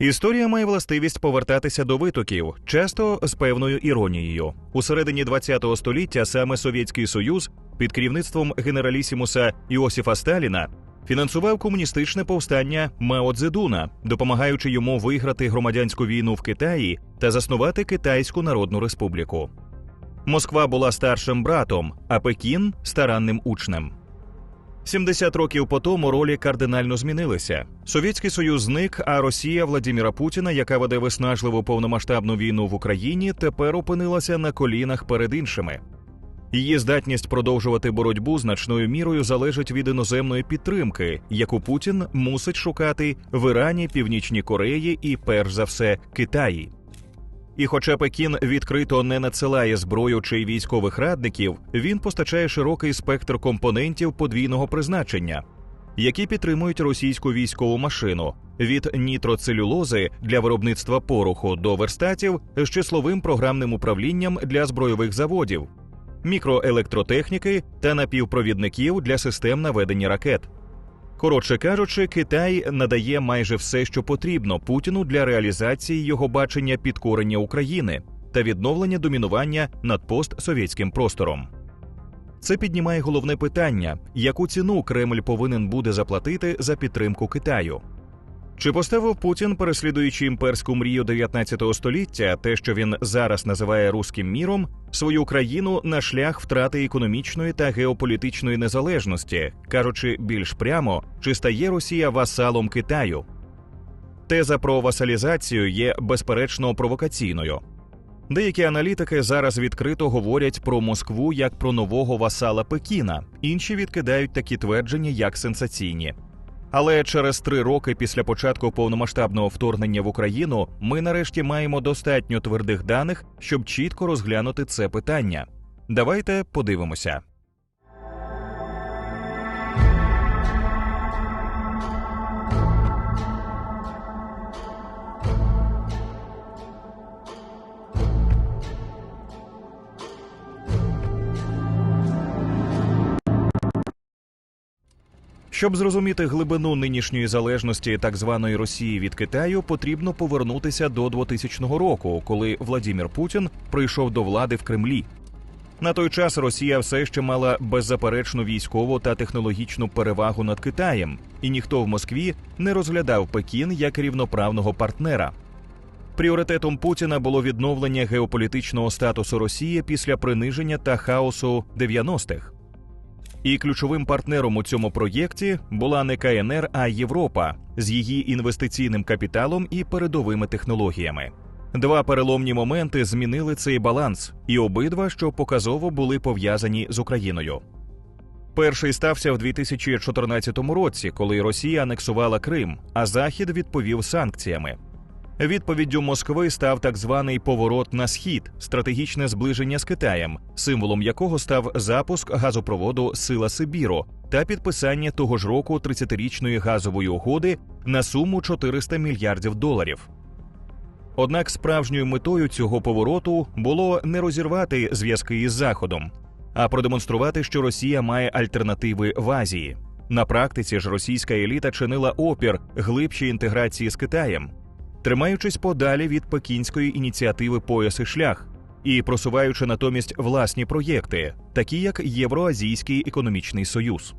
Історія має властивість повертатися до витоків, часто з певною іронією. У середині ХХ століття саме Совєтський Союз під керівництвом генералісімуса Іосифа Сталіна фінансував комуністичне повстання Мао Цзедуна, допомагаючи йому виграти громадянську війну в Китаї та заснувати Китайську Народну Республіку. Москва була старшим братом, а Пекін старанним учнем. 70 років по тому ролі кардинально змінилися. Совєтський Союз зник, а Росія Владіміра Путіна, яка веде виснажливу повномасштабну війну в Україні, тепер опинилася на колінах перед іншими. Її здатність продовжувати боротьбу значною мірою залежить від іноземної підтримки, яку Путін мусить шукати в Ірані, Північній Кореї і, перш за все, Китаї. І, хоча Пекін відкрито не надсилає зброю чи військових радників, він постачає широкий спектр компонентів подвійного призначення, які підтримують російську військову машину від нітроцелюлози для виробництва пороху до верстатів з числовим програмним управлінням для збройових заводів, мікроелектротехніки та напівпровідників для систем наведення ракет. Коротше кажучи, Китай надає майже все, що потрібно Путіну для реалізації його бачення підкорення України та відновлення домінування над постсовєтським простором. Це піднімає головне питання: яку ціну Кремль повинен буде заплатити за підтримку Китаю? Чи поставив Путін, переслідуючи імперську мрію 19 століття, те, що він зараз називає руським міром, свою країну на шлях втрати економічної та геополітичної незалежності, кажучи більш прямо, чи стає Росія васалом Китаю? Теза про васалізацію є безперечно провокаційною. Деякі аналітики зараз відкрито говорять про Москву як про нового васала Пекіна, інші відкидають такі твердження як сенсаційні. Але через три роки після початку повномасштабного вторгнення в Україну ми нарешті маємо достатньо твердих даних, щоб чітко розглянути це питання. Давайте подивимося. Щоб зрозуміти глибину нинішньої залежності так званої Росії від Китаю, потрібно повернутися до 2000 року, коли Владімір Путін прийшов до влади в Кремлі. На той час Росія все ще мала беззаперечну військову та технологічну перевагу над Китаєм, і ніхто в Москві не розглядав Пекін як рівноправного партнера. Пріоритетом Путіна було відновлення геополітичного статусу Росії після приниження та хаосу 90-х. І ключовим партнером у цьому проєкті була не КНР, а Європа з її інвестиційним капіталом і передовими технологіями. Два переломні моменти змінили цей баланс, і обидва, що показово були пов'язані з Україною. Перший стався в 2014 році, коли Росія анексувала Крим, а Захід відповів санкціями. Відповіддю Москви став так званий поворот на схід, стратегічне зближення з Китаєм, символом якого став запуск газопроводу Сила Сибіру та підписання того ж року 30-річної газової угоди на суму 400 мільярдів доларів. Однак справжньою метою цього повороту було не розірвати зв'язки із Заходом, а продемонструвати, що Росія має альтернативи в Азії. На практиці ж російська еліта чинила опір глибшій інтеграції з Китаєм тримаючись подалі від пекінської ініціативи Пояс і шлях і просуваючи натомість власні проєкти, такі як Євроазійський економічний союз.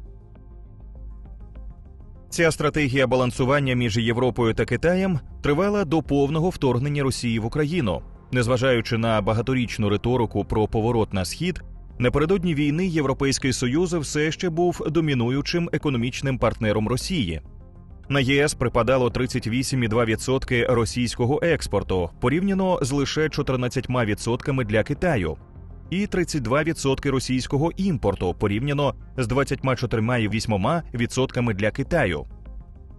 Ця стратегія балансування між Європою та Китаєм тривала до повного вторгнення Росії в Україну, незважаючи на багаторічну риторику про поворот на схід. Напередодні війни Європейський Союз все ще був домінуючим економічним партнером Росії. На ЄС припадало 38,2% російського експорту порівняно з лише 14% для Китаю, і 32% російського імпорту порівняно з 24,8% для Китаю.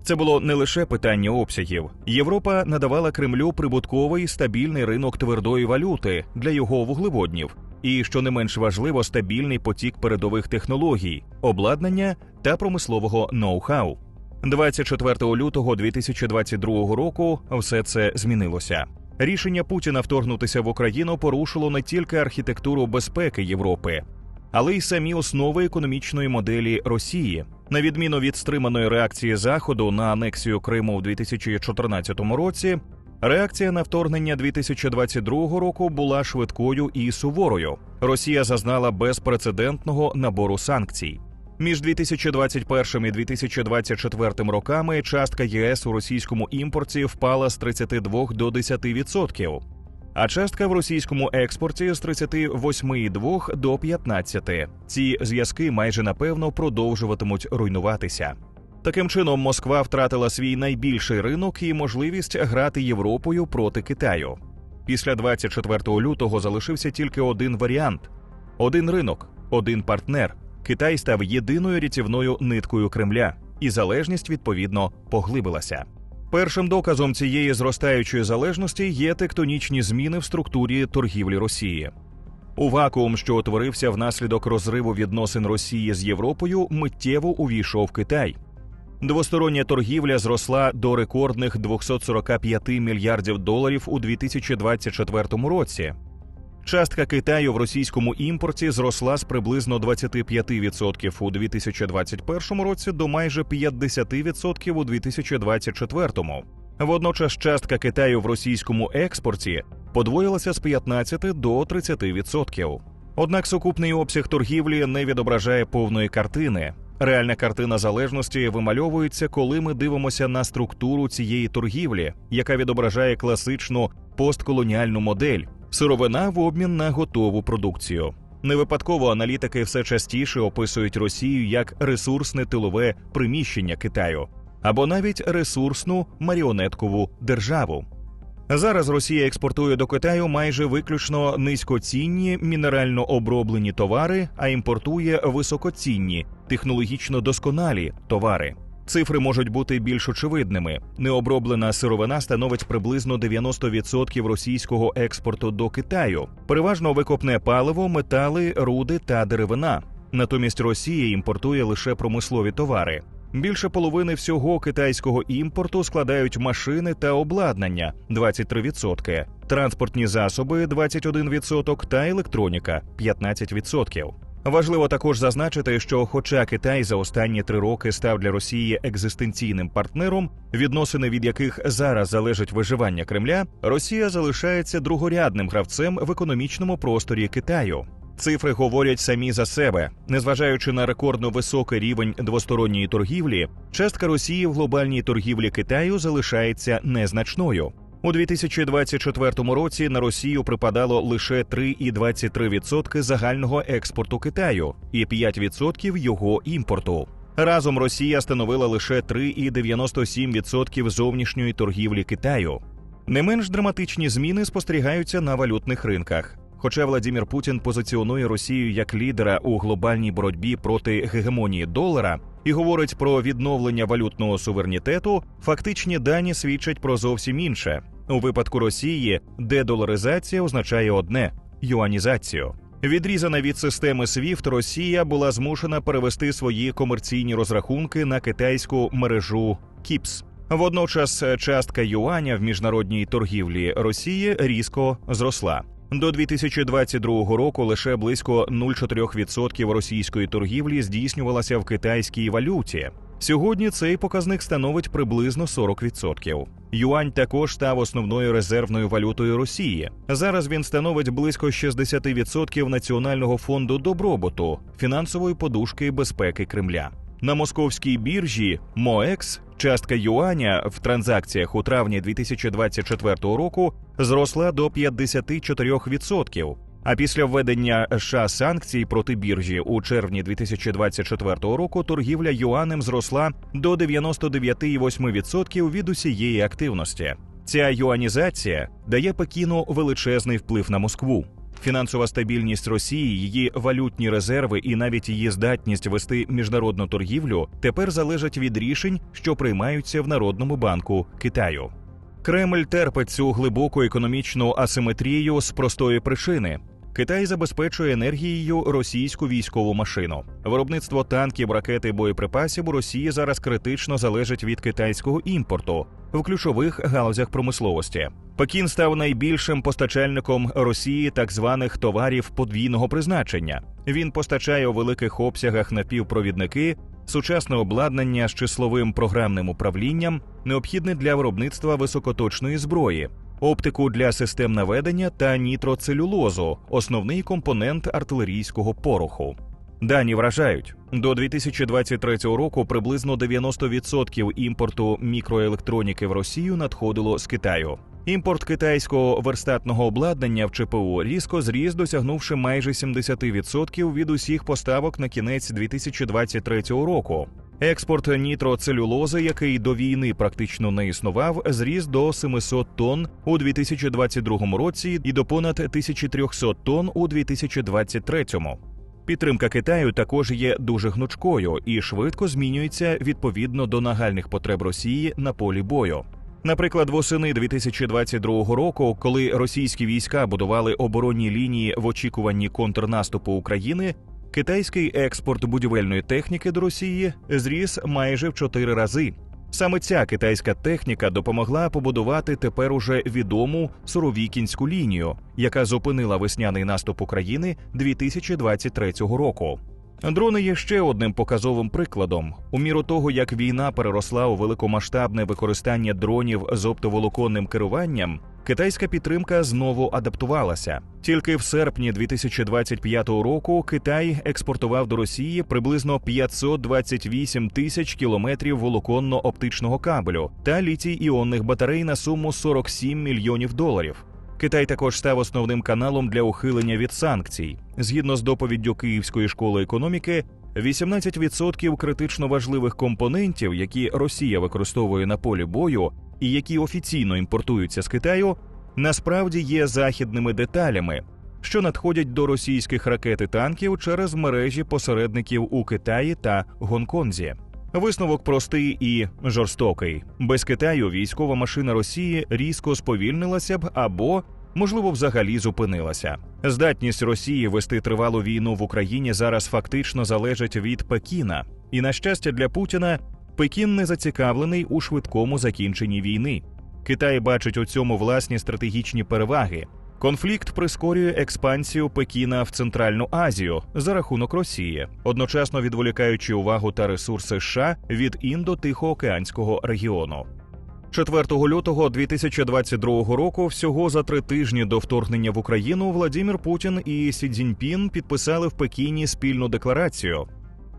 Це було не лише питання обсягів. Європа надавала Кремлю прибутковий стабільний ринок твердої валюти для його вуглеводнів, і що не менш важливо, стабільний потік передових технологій, обладнання та промислового ноу-хау. 24 лютого 2022 року все це змінилося. Рішення Путіна вторгнутися в Україну порушило не тільки архітектуру безпеки Європи, але й самі основи економічної моделі Росії. На відміну від стриманої реакції Заходу на анексію Криму у 2014 році, реакція на вторгнення 2022 року була швидкою і суворою. Росія зазнала безпрецедентного набору санкцій. Між 2021 і 2024 роками частка ЄС у російському імпорті впала з 32 до 10%, а частка в російському експорті з 38,2 до 15. Ці зв'язки майже напевно продовжуватимуть руйнуватися. Таким чином, Москва втратила свій найбільший ринок і можливість грати Європою проти Китаю. Після 24 лютого залишився тільки один варіант: один ринок, один партнер. Китай став єдиною рятівною ниткою Кремля, і залежність відповідно поглибилася. Першим доказом цієї зростаючої залежності є тектонічні зміни в структурі торгівлі Росії. У вакуум, що утворився внаслідок розриву відносин Росії з Європою, миттєво увійшов Китай. Двостороння торгівля зросла до рекордних 245 мільярдів доларів у 2024 році. Частка Китаю в російському імпорті зросла з приблизно 25% у 2021 році до майже 50% у 2024. Водночас частка Китаю в російському експорті подвоїлася з 15 до 30%. Однак сукупний обсяг торгівлі не відображає повної картини. Реальна картина залежності вимальовується, коли ми дивимося на структуру цієї торгівлі, яка відображає класичну постколоніальну модель сировина в обмін на готову продукцію. Не випадково аналітики все частіше описують Росію як ресурсне тилове приміщення Китаю або навіть ресурсну маріонеткову державу. Зараз Росія експортує до Китаю майже виключно низькоцінні мінерально оброблені товари, а імпортує високоцінні, технологічно досконалі товари. Цифри можуть бути більш очевидними. Необроблена сировина становить приблизно 90% російського експорту до Китаю, переважно викопне паливо, метали, руди та деревина. Натомість Росія імпортує лише промислові товари. Більше половини всього китайського імпорту складають машини та обладнання 23%, транспортні засоби 21% та електроніка 15%. Важливо також зазначити, що, хоча Китай за останні три роки став для Росії екзистенційним партнером, відносини від яких зараз залежить виживання Кремля, Росія залишається другорядним гравцем в економічному просторі Китаю. Цифри говорять самі за себе, незважаючи на рекордно високий рівень двосторонньої торгівлі, частка Росії в глобальній торгівлі Китаю залишається незначною. У 2024 році на Росію припадало лише 3,23% загального експорту Китаю і 5% його імпорту. Разом Росія становила лише 3,97% зовнішньої торгівлі Китаю. Не менш драматичні зміни спостерігаються на валютних ринках. Хоча Владимир Путін позиціонує Росію як лідера у глобальній боротьбі проти гегемонії долара і говорить про відновлення валютного суверенітету, фактичні дані свідчать про зовсім інше. У випадку Росії дедоларизація означає одне юанізацію. Відрізана від системи SWIFT, Росія була змушена перевести свої комерційні розрахунки на китайську мережу КІПС. Водночас частка юаня в міжнародній торгівлі Росії різко зросла. До 2022 року лише близько 0,4% російської торгівлі здійснювалася в китайській валюті. Сьогодні цей показник становить приблизно 40%. Юань також став основною резервною валютою Росії. Зараз він становить близько 60% національного фонду добробуту, фінансової подушки безпеки Кремля. На московській біржі МОЕКС частка юаня в транзакціях у травні 2024 року зросла до 54%. А після введення США санкцій проти біржі у червні 2024 року торгівля юанем зросла до 99,8% від усієї активності. Ця юанізація дає Пекіну величезний вплив на Москву. Фінансова стабільність Росії, її валютні резерви і навіть її здатність вести міжнародну торгівлю тепер залежать від рішень, що приймаються в Народному банку Китаю. Кремль терпить цю глибоку економічну асиметрію з простої причини. Китай забезпечує енергією російську військову машину. Виробництво танків, ракет і боєприпасів у Росії зараз критично залежить від китайського імпорту в ключових галузях промисловості. Пекін став найбільшим постачальником Росії так званих товарів подвійного призначення. Він постачає у великих обсягах напівпровідники, сучасне обладнання з числовим програмним управлінням, необхідне для виробництва високоточної зброї, оптику для систем наведення та нітроцелюлозу, основний компонент артилерійського пороху. Дані вражають до 2023 року приблизно 90% імпорту мікроелектроніки в Росію надходило з Китаю. Імпорт китайського верстатного обладнання в ЧПУ різко зріс, досягнувши майже 70% від усіх поставок на кінець 2023 року. Експорт нітроцелюлози, який до війни практично не існував, зріс до 700 тонн у 2022 році і до понад 1300 тонн у 2023. Підтримка Китаю також є дуже гнучкою і швидко змінюється відповідно до нагальних потреб Росії на полі бою. Наприклад, восени 2022 року, коли російські війська будували оборонні лінії в очікуванні контрнаступу України, китайський експорт будівельної техніки до Росії зріс майже в чотири рази. Саме ця китайська техніка допомогла побудувати тепер уже відому Суровікінську лінію, яка зупинила весняний наступ України 2023 року. Дрони є ще одним показовим прикладом. У міру того, як війна переросла у великомасштабне використання дронів з оптоволоконним керуванням, китайська підтримка знову адаптувалася. Тільки в серпні 2025 року Китай експортував до Росії приблизно 528 тисяч кілометрів волоконно-оптичного кабелю та літій іонних батарей на суму 47 мільйонів доларів. Китай також став основним каналом для ухилення від санкцій. Згідно з доповіддю Київської школи економіки, 18% критично важливих компонентів, які Росія використовує на полі бою і які офіційно імпортуються з Китаю, насправді є західними деталями, що надходять до російських ракет і танків через мережі посередників у Китаї та Гонконзі. Висновок простий і жорстокий. Без Китаю військова машина Росії різко сповільнилася б або, можливо, взагалі зупинилася. Здатність Росії вести тривалу війну в Україні зараз фактично залежить від Пекіна, і на щастя для Путіна Пекін не зацікавлений у швидкому закінченні війни. Китай бачить у цьому власні стратегічні переваги. Конфлікт прискорює експансію Пекіна в Центральну Азію за рахунок Росії, одночасно відволікаючи увагу та ресурси США від індо-тихоокеанського регіону. 4 лютого 2022 року, всього за три тижні до вторгнення в Україну, Владимир Путін і Сі Цзіньпін підписали в Пекіні спільну декларацію,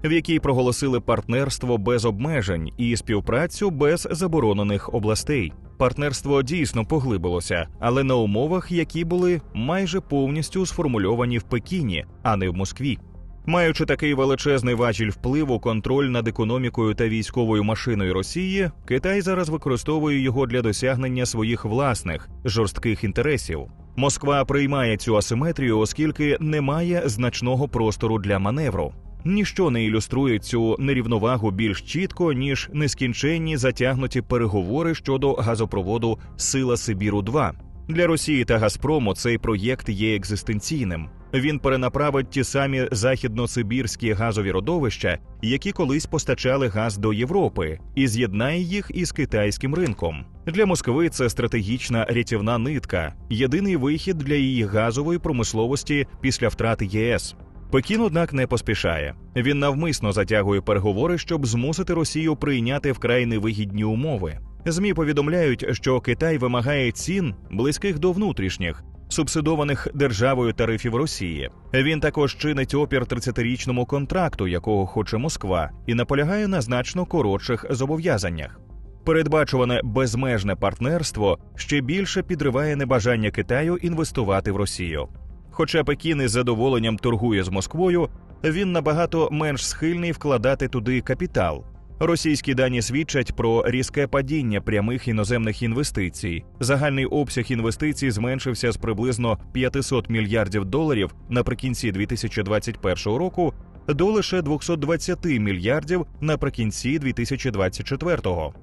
в якій проголосили партнерство без обмежень і співпрацю без заборонених областей. Партнерство дійсно поглибилося, але на умовах, які були майже повністю сформульовані в Пекіні, а не в Москві. Маючи такий величезний важіль впливу, контроль над економікою та військовою машиною Росії, Китай зараз використовує його для досягнення своїх власних жорстких інтересів. Москва приймає цю асиметрію, оскільки немає значного простору для маневру. Ніщо не ілюструє цю нерівновагу більш чітко ніж нескінченні затягнуті переговори щодо газопроводу Сила Сибіру 2 для Росії та Газпрому. Цей проєкт є екзистенційним. Він перенаправить ті самі західно-сибірські газові родовища, які колись постачали газ до Європи, і з'єднає їх із китайським ринком. Для Москви це стратегічна рятівна нитка, єдиний вихід для її газової промисловості після втрати ЄС. Пекін, однак, не поспішає. Він навмисно затягує переговори, щоб змусити Росію прийняти вкрай невигідні умови. Змі повідомляють, що Китай вимагає цін близьких до внутрішніх, субсидованих державою тарифів Росії. Він також чинить опір 30-річному контракту, якого хоче Москва, і наполягає на значно коротших зобов'язаннях. Передбачуване безмежне партнерство ще більше підриває небажання Китаю інвестувати в Росію. Хоча Пекін із задоволенням торгує з Москвою, він набагато менш схильний вкладати туди капітал. Російські дані свідчать про різке падіння прямих іноземних інвестицій. Загальний обсяг інвестицій зменшився з приблизно 500 мільярдів доларів наприкінці 2021 року до лише 220 мільярдів наприкінці 2024-го.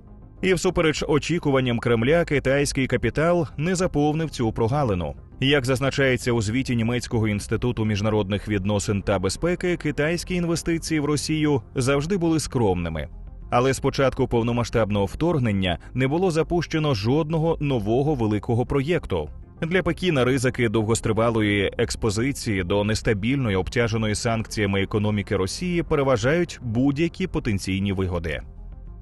І всупереч очікуванням Кремля, китайський капітал не заповнив цю прогалину. Як зазначається у звіті німецького інституту міжнародних відносин та безпеки, китайські інвестиції в Росію завжди були скромними. Але з початку повномасштабного вторгнення не було запущено жодного нового великого проєкту. Для Пекіна ризики довгостривалої експозиції до нестабільної обтяженої санкціями економіки Росії переважають будь-які потенційні вигоди.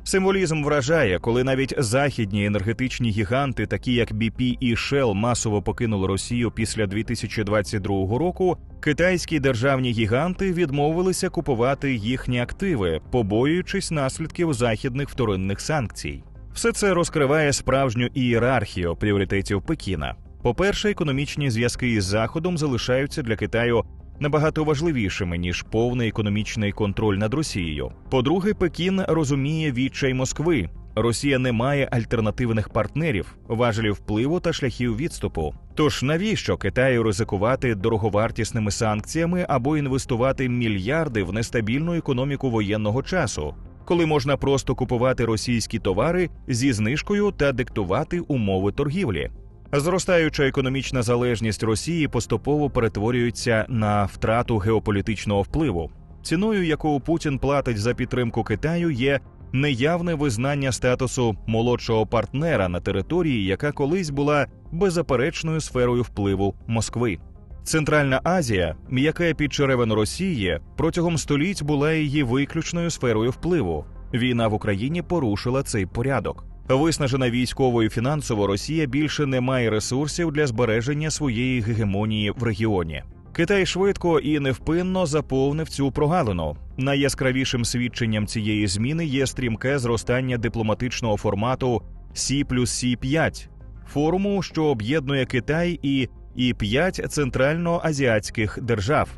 Символізм вражає, коли навіть західні енергетичні гіганти, такі як BP і Shell, масово покинули Росію після 2022 року. Китайські державні гіганти відмовилися купувати їхні активи, побоюючись наслідків західних вторинних санкцій. Все це розкриває справжню ієрархію пріоритетів Пекіна. По-перше, економічні зв'язки із Заходом залишаються для Китаю набагато важливішими ніж повний економічний контроль над Росією. По-друге, Пекін розуміє відчай Москви. Росія не має альтернативних партнерів, важелів впливу та шляхів відступу. Тож навіщо Китаю ризикувати дороговартісними санкціями або інвестувати мільярди в нестабільну економіку воєнного часу, коли можна просто купувати російські товари зі знижкою та диктувати умови торгівлі? Зростаюча економічна залежність Росії поступово перетворюється на втрату геополітичного впливу. Ціною, яку Путін платить за підтримку Китаю, є неявне визнання статусу молодшого партнера на території, яка колись була беззаперечною сферою впливу Москви. Центральна Азія, м'яке під черевину Росії, протягом століть була її виключною сферою впливу. Війна в Україні порушила цей порядок. Виснажена військово і фінансово Росія більше не має ресурсів для збереження своєї гегемонії в регіоні. Китай швидко і невпинно заповнив цю прогалину. Найяскравішим свідченням цієї зміни є стрімке зростання дипломатичного формату Сі плюс Сі 5 форуму, що об'єднує Китай і і п'ять центральноазіатських держав: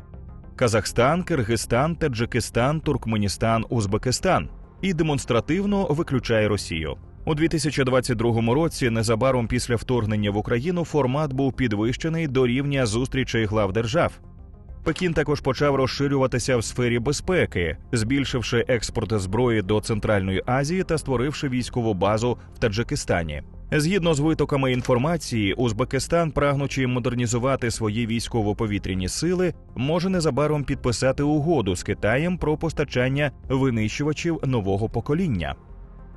Казахстан, Киргизстан, Таджикистан, Туркменістан, Узбекистан і демонстративно виключає Росію. У 2022 році, незабаром після вторгнення в Україну, формат був підвищений до рівня зустрічей глав держав. Пекін також почав розширюватися в сфері безпеки, збільшивши експорт зброї до Центральної Азії та створивши військову базу в Таджикистані. Згідно з витоками інформації, Узбекистан, прагнучи модернізувати свої військово-повітряні сили, може незабаром підписати угоду з Китаєм про постачання винищувачів нового покоління.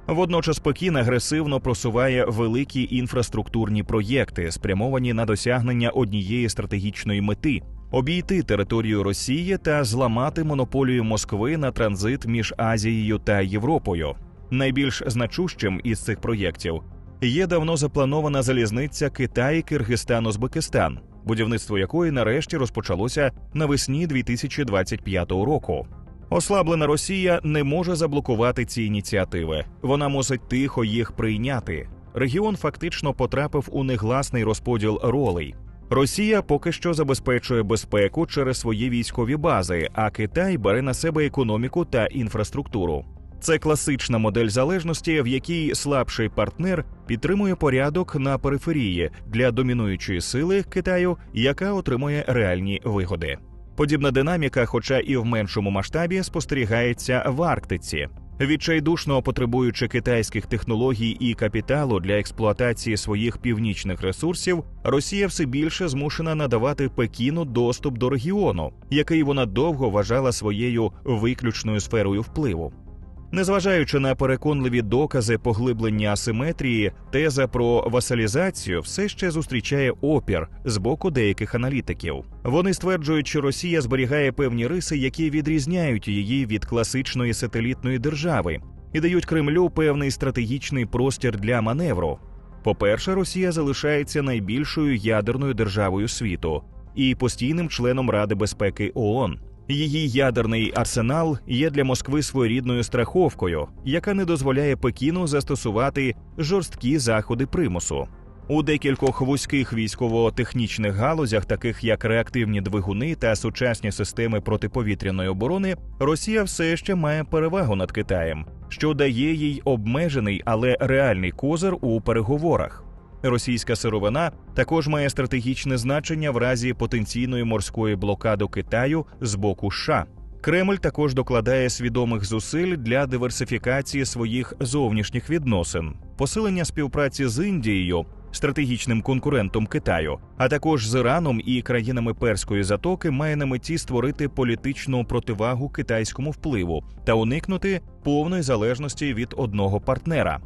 Водночас Пекін агресивно просуває великі інфраструктурні проєкти, спрямовані на досягнення однієї стратегічної мети обійти територію Росії та зламати монополію Москви на транзит між Азією та Європою. Найбільш значущим із цих проєктів є давно запланована залізниця Китай Киргизстан Узбекистан, будівництво якої нарешті розпочалося навесні 2025 року. Ослаблена Росія не може заблокувати ці ініціативи. Вона мусить тихо їх прийняти. Регіон фактично потрапив у негласний розподіл ролей. Росія поки що забезпечує безпеку через свої військові бази, а Китай бере на себе економіку та інфраструктуру. Це класична модель залежності, в якій слабший партнер підтримує порядок на периферії для домінуючої сили Китаю, яка отримує реальні вигоди. Подібна динаміка, хоча і в меншому масштабі, спостерігається в Арктиці. Відчайдушно потребуючи китайських технологій і капіталу для експлуатації своїх північних ресурсів, Росія все більше змушена надавати Пекіну доступ до регіону, який вона довго вважала своєю виключною сферою впливу. Незважаючи на переконливі докази поглиблення асиметрії, теза про васалізацію все ще зустрічає опір з боку деяких аналітиків. Вони стверджують, що Росія зберігає певні риси, які відрізняють її від класичної сателітної держави, і дають Кремлю певний стратегічний простір для маневру. По-перше, Росія залишається найбільшою ядерною державою світу і постійним членом Ради безпеки ООН. Її ядерний арсенал є для Москви своєрідною страховкою, яка не дозволяє Пекіну застосувати жорсткі заходи примусу. У декількох вузьких військово-технічних галузях, таких як реактивні двигуни та сучасні системи протиповітряної оборони, Росія все ще має перевагу над Китаєм, що дає їй обмежений, але реальний козир у переговорах. Російська сировина також має стратегічне значення в разі потенційної морської блокади Китаю з боку США. Кремль також докладає свідомих зусиль для диверсифікації своїх зовнішніх відносин, посилення співпраці з Індією стратегічним конкурентом Китаю, а також з Іраном і країнами Перської затоки має на меті створити політичну противагу китайському впливу та уникнути повної залежності від одного партнера.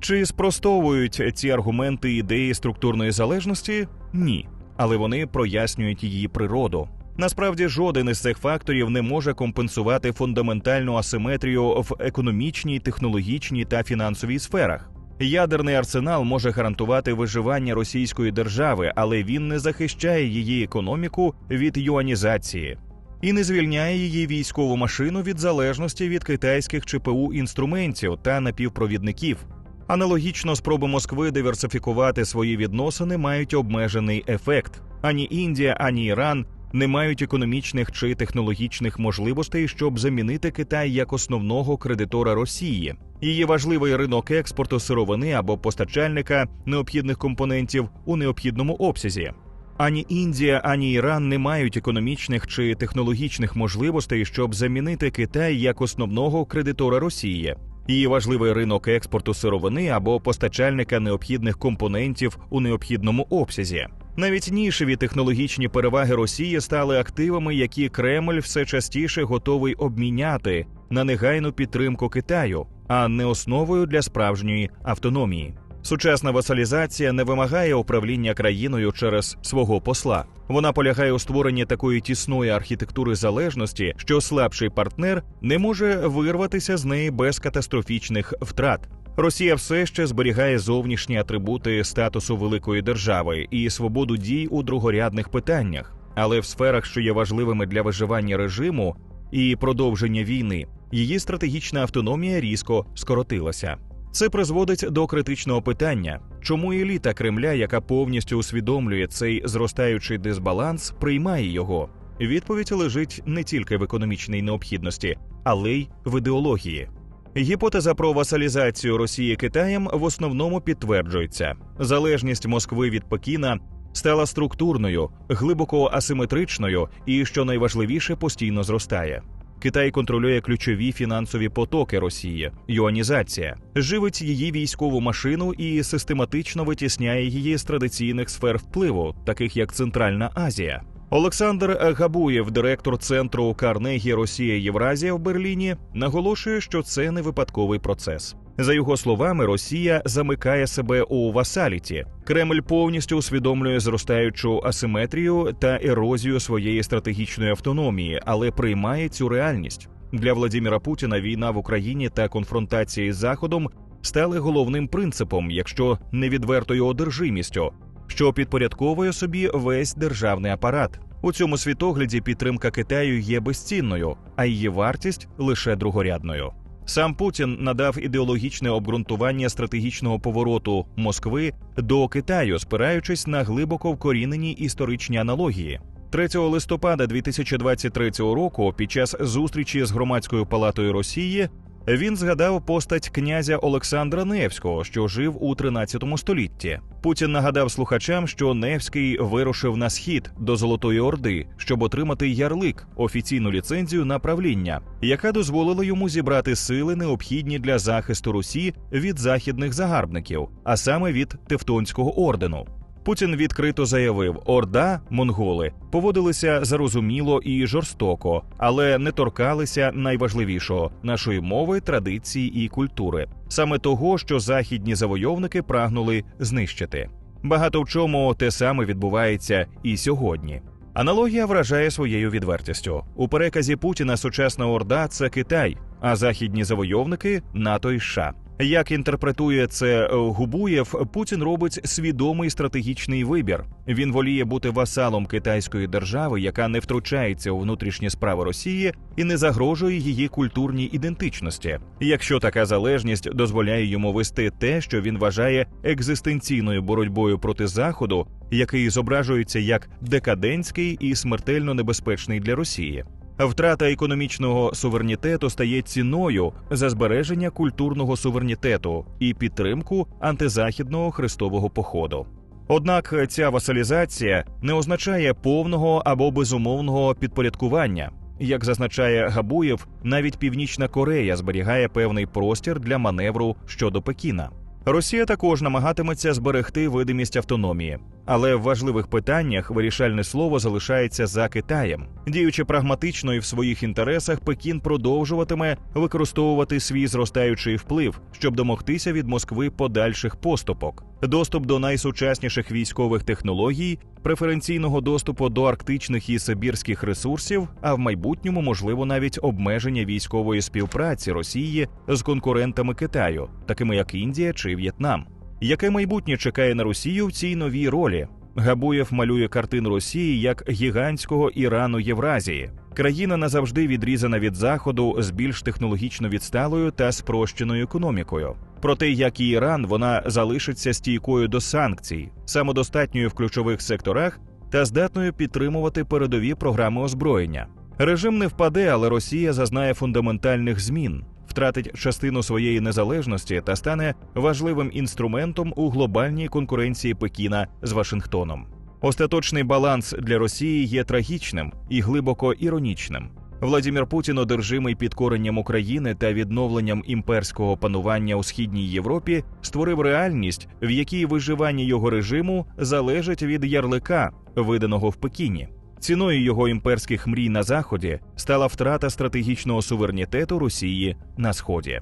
Чи спростовують ці аргументи ідеї структурної залежності? Ні, але вони прояснюють її природу. Насправді, жоден із цих факторів не може компенсувати фундаментальну асиметрію в економічній, технологічній та фінансовій сферах. Ядерний арсенал може гарантувати виживання російської держави, але він не захищає її економіку від юанізації і не звільняє її військову машину від залежності від китайських ЧПУ інструментів та напівпровідників. Аналогічно спроби Москви диверсифікувати свої відносини мають обмежений ефект. Ані Індія, ані Іран не мають економічних чи технологічних можливостей, щоб замінити Китай як основного кредитора Росії. Її важливий ринок експорту сировини або постачальника необхідних компонентів у необхідному обсязі. Ані Індія, ані Іран не мають економічних чи технологічних можливостей, щоб замінити Китай як основного кредитора Росії. Її важливий ринок експорту сировини або постачальника необхідних компонентів у необхідному обсязі. Навіть нішеві технологічні переваги Росії стали активами, які Кремль все частіше готовий обміняти на негайну підтримку Китаю, а не основою для справжньої автономії. Сучасна васалізація не вимагає управління країною через свого посла. Вона полягає у створенні такої тісної архітектури залежності, що слабший партнер не може вирватися з неї без катастрофічних втрат. Росія все ще зберігає зовнішні атрибути статусу великої держави і свободу дій у другорядних питаннях, але в сферах, що є важливими для виживання режиму і продовження війни, її стратегічна автономія різко скоротилася. Це призводить до критичного питання, чому еліта Кремля, яка повністю усвідомлює цей зростаючий дисбаланс, приймає його. Відповідь лежить не тільки в економічній необхідності, але й в ідеології. Гіпотеза про васалізацію Росії Китаєм в основному підтверджується. Залежність Москви від Пекіна стала структурною, глибоко асиметричною і, що найважливіше, постійно зростає. Китай контролює ключові фінансові потоки Росії, юанізація, живить її військову машину і систематично витісняє її з традиційних сфер впливу, таких як Центральна Азія. Олександр Габуєв, директор центру Карнегі Росія Євразія в Берліні, наголошує, що це не випадковий процес. За його словами, Росія замикає себе у васаліті. Кремль повністю усвідомлює зростаючу асиметрію та ерозію своєї стратегічної автономії, але приймає цю реальність. Для Владіміра Путіна війна в Україні та конфронтації з Заходом стали головним принципом, якщо не відвертою одержимістю, що підпорядковує собі весь державний апарат. У цьому світогляді підтримка Китаю є безцінною, а її вартість лише другорядною. Сам Путін надав ідеологічне обґрунтування стратегічного повороту Москви до Китаю, спираючись на глибоко вкорінені історичні аналогії. 3 листопада 2023 року, під час зустрічі з громадською палатою Росії, він згадав постать князя Олександра Невського, що жив у 13 столітті. Путін нагадав слухачам, що Невський вирушив на схід до Золотої Орди, щоб отримати ярлик офіційну ліцензію на правління, яка дозволила йому зібрати сили, необхідні для захисту Русі від західних загарбників, а саме від Тевтонського ордену. Путін відкрито заявив, орда монголи поводилися зарозуміло і жорстоко, але не торкалися найважливішого нашої мови, традиції і культури, саме того, що західні завойовники прагнули знищити. Багато в чому те саме відбувається і сьогодні. Аналогія вражає своєю відвертістю у переказі Путіна. Сучасна орда це Китай, а західні завойовники НАТО і США. Як інтерпретує це е, Губуєв, Путін робить свідомий стратегічний вибір. Він воліє бути васалом китайської держави, яка не втручається у внутрішні справи Росії і не загрожує її культурній ідентичності. Якщо така залежність дозволяє йому вести те, що він вважає екзистенційною боротьбою проти заходу, який зображується як декадентський і смертельно небезпечний для Росії. Втрата економічного суверенітету стає ціною за збереження культурного суверенітету і підтримку антизахідного хрестового походу. Однак ця васалізація не означає повного або безумовного підпорядкування. Як зазначає Габуєв, навіть Північна Корея зберігає певний простір для маневру щодо Пекіна. Росія також намагатиметься зберегти видимість автономії, але в важливих питаннях вирішальне слово залишається за Китаєм. Діючи прагматично і в своїх інтересах, Пекін продовжуватиме використовувати свій зростаючий вплив, щоб домогтися від Москви подальших поступок. Доступ до найсучасніших військових технологій, преференційного доступу до арктичних і сибірських ресурсів, а в майбутньому можливо навіть обмеження військової співпраці Росії з конкурентами Китаю, такими як Індія чи В'єтнам. Яке майбутнє чекає на Росію в цій новій ролі? Габуєв малює картину Росії як гігантського Ірану Євразії. Країна назавжди відрізана від заходу з більш технологічно відсталою та спрощеною економікою. Проте, як і Іран, вона залишиться стійкою до санкцій, самодостатньою в ключових секторах та здатною підтримувати передові програми озброєння. Режим не впаде, але Росія зазнає фундаментальних змін, втратить частину своєї незалежності та стане важливим інструментом у глобальній конкуренції Пекіна з Вашингтоном. Остаточний баланс для Росії є трагічним і глибоко іронічним. Владімір Путін, одержимий підкоренням України та відновленням імперського панування у східній Європі, створив реальність, в якій виживання його режиму залежить від ярлика, виданого в Пекіні. Ціною його імперських мрій на заході стала втрата стратегічного суверенітету Росії на сході.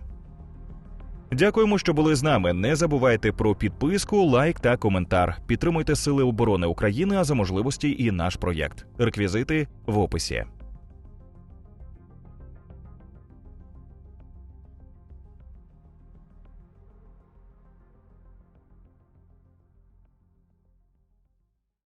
Дякуємо, що були з нами. Не забувайте про підписку, лайк та коментар. Підтримуйте Сили оборони України, а за можливості і наш проєкт. Реквізити в описі.